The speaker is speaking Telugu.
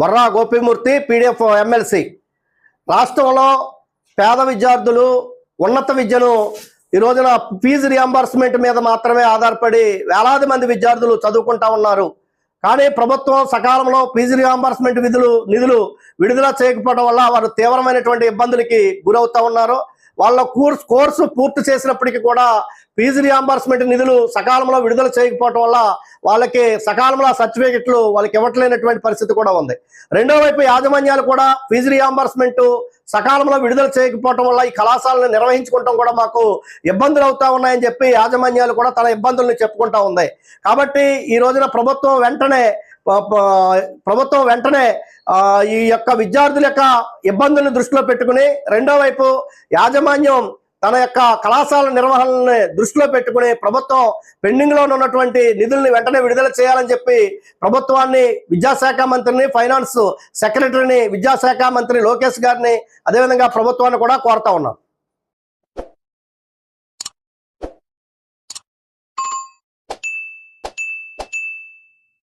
Borra Gopi Murthy PDF MLC. రాష్ట్రంలో పేద విద్యార్థులు ఉన్నత విద్యను ఈ రోజున ఫీజు రియంబర్స్మెంట్ మీద మాత్రమే ఆధారపడి వేలాది మంది విద్యార్థులు చదువుకుంటా ఉన్నారు. కానీ ప్రభుత్వం సకాలంలో ఫీజు రియంబర్స్మెంట్ విధులు నిధులు విడుదల చేయకపోవడం వల్ల వారు తీవ్రమైనటువంటి ఇబ్బందులకి గురవుతూ ఉన్నారు. వాళ్ళ కోర్స్ కోర్సు పూర్తి చేసినప్పటికీ కూడా ఫీజు రియంబర్స్మెంట్ నిధులు సకాలంలో విడుదల చేయకపోవడం వల్ల వాళ్ళకి సకాలంలో సర్టిఫికెట్లు వాళ్ళకి ఇవ్వట్లేనటువంటి పరిస్థితి కూడా ఉంది. రెండో వైపు యాజమాన్యాలు కూడా ఫీజు రియంబర్స్మెంట్ సకాలంలో విడుదల చేయకపోవటం వల్ల ఈ కళాశాలను నిర్వహించుకోవటం కూడా మాకు ఇబ్బందులు అవుతా ఉన్నాయని చెప్పి యాజమాన్యాలు కూడా తన ఇబ్బందుల్ని చెప్పుకుంటా ఉంది కాబట్టి ఈ రోజున ప్రభుత్వం వెంటనే ప్రభుత్వం వెంటనే ఈ యొక్క విద్యార్థుల యొక్క ఇబ్బందులను దృష్టిలో పెట్టుకుని రెండో వైపు యాజమాన్యం తన యొక్క కళాశాల నిర్వహణని దృష్టిలో పెట్టుకుని ప్రభుత్వం పెండింగ్లో ఉన్నటువంటి నిధుల్ని వెంటనే విడుదల చేయాలని చెప్పి ప్రభుత్వాన్ని విద్యాశాఖ మంత్రిని ఫైనాన్స్ సెక్రటరీని విద్యాశాఖ మంత్రి లోకేష్ గారిని అదేవిధంగా ప్రభుత్వాన్ని కూడా కోరుతా ఉన్నాం.